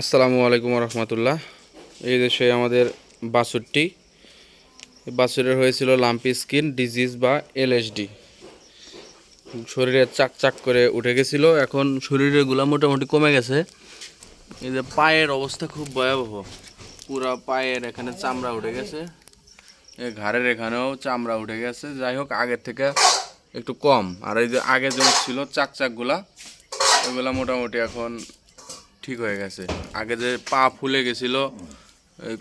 আসসালামু আলাইকুম রহমতুল্লাহ এই দেশে আমাদের বাছুরটি এই বাছুরের হয়েছিল লাম্পি স্কিন, ডিজিজ বা এলএসডি। শরীরে চাক চাক করে উঠে গেছিল, এখন শরীরেরগুলা মোটামুটি কমে গেছে। এই যে পায়ের অবস্থা খুব ভয়াবহ। পুরা পায়ের এখানে চামড়া উঠে গেছে ঘাড়ের এখানেও চামড়া উঠে গেছে। যাই হোক, আগের থেকে একটু কম। আর এই যে আগে যে ছিল চাক চাকগুলা ওগুলা মোটামুটি এখন ঠিক হয়ে গেছে। আগে যে পা ফুলে গেছিল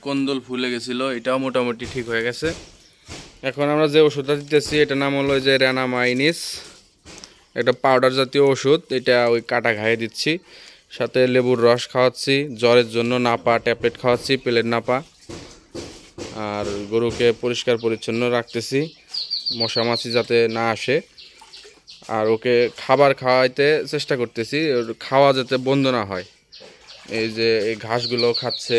কন্দল ফুলে গেছিল, এটাও মোটামুটি ঠিক হয়ে গেছে। এখন আমরা যে ওষুধটা দিতেছি এটা নাম হলো যে র্যানামাইনিস একটা পাউডার জাতীয় ওষুধ। এটা ওই কাটা ঘায়ে দিচ্ছি, সাথে লেবুর রস খাওয়াচ্ছি, জ্বরের জন্য নাপা ট্যাবলেট খাওয়াচ্ছি, পেলের নাপা। আর গরুকে পরিষ্কার পরিচ্ছন্ন রাখতেছি, মশা মাছি যাতে না আসে। আর ওকে খাবার খাওয়াইতে চেষ্টা করতেছি, খাওয়া যাতে বন্ধ না হয়। এই যে এই ঘাসগুলো খাচ্ছে,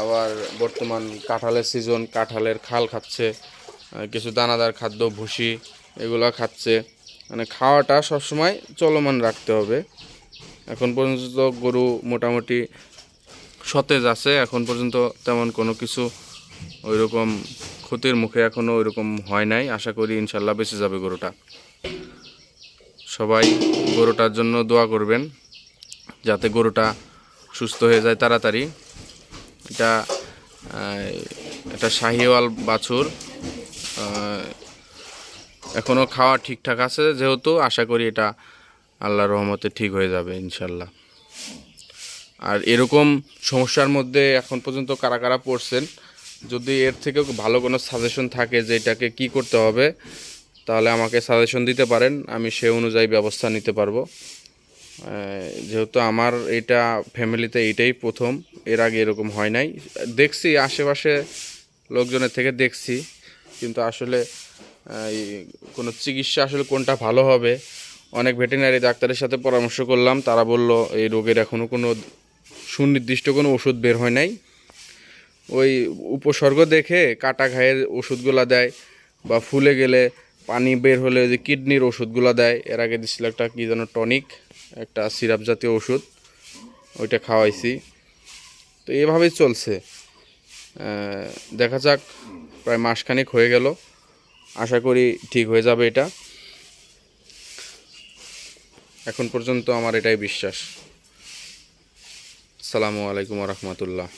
আবার বর্তমান কাঁঠালের সিজন কাঁঠালের খাল খাচ্ছে কিছু দানাদার খাদ্য, ভুসি, এগুলো খাচ্ছে। মানে খাওয়াটা সবসময় চলমান রাখতে হবে। এখন পর্যন্ত গরু মোটামুটি সতেজ আছে, এখন পর্যন্ত তেমন কোনো কিছু ওইরকম ক্ষতির মুখে এখনও ওইরকম হয় নাই। আশা করি ইনশাল্লাহ বেঁচে যাবে গরুটা। সবাই গরুটার জন্য দোয়া করবেন, যাতে গরুটা সুস্থ হয়ে যায় তাড়াতাড়ি। এটা এটা শাহিওয়াল বাছুর। এখনও খাওয়া ঠিকঠাক আছে যেহেতু, আশা করি এটা আল্লাহর রহমতে ঠিক হয়ে যাবে ইনশাল্লাহ আর এরকম সমস্যার মধ্যে এখন পর্যন্ত কারা কারা পড়ছেন, যদি এর থেকেও ভালো কোনো সাজেশন থাকে যে এটাকে কি করতে হবে, তাহলে আমাকে সাজেশন দিতে পারেন, আমি সে অনুযায়ী ব্যবস্থা নিতে পারব। যেহেতু আমার এটা ফ্যামিলিতে এটাই প্রথম, এর আগে এরকম হয় নাই। দেখছি, আশেপাশে লোকজনের থেকে দেখছি, কিন্তু আসলে কোনো চিকিৎসা আসলে কোনটা ভালো হবে? অনেক ভেটেরিনারি ডাক্তারের সাথে পরামর্শ করলাম, তারা বলল, এই রোগের এখনও কোনো সুনির্দিষ্ট কোনো ওষুধ বের হয় নাই। ওই উপসর্গ দেখে কাটা ঘায়ের ওষুধগুলো দেয় বা ফুলে গেলে পানি বের হলে যে কিডনির ওষুধগুলো দেয়। এর আগে দিছিল একটা কী যেন টনিক, একটা সিরাপ জাতীয় ওষুধ, ওইটা খাওয়াইছি। তো এভাবেই চলছে। দেখা যাক, প্রায় মাসখানেক হয়ে গেল। আশা করি ঠিক হয়ে যাবে এটা। এখন পর্যন্ত আমার এটাই বিশ্বাস। সালামু আলাইকুম রহমতুল্লাহ।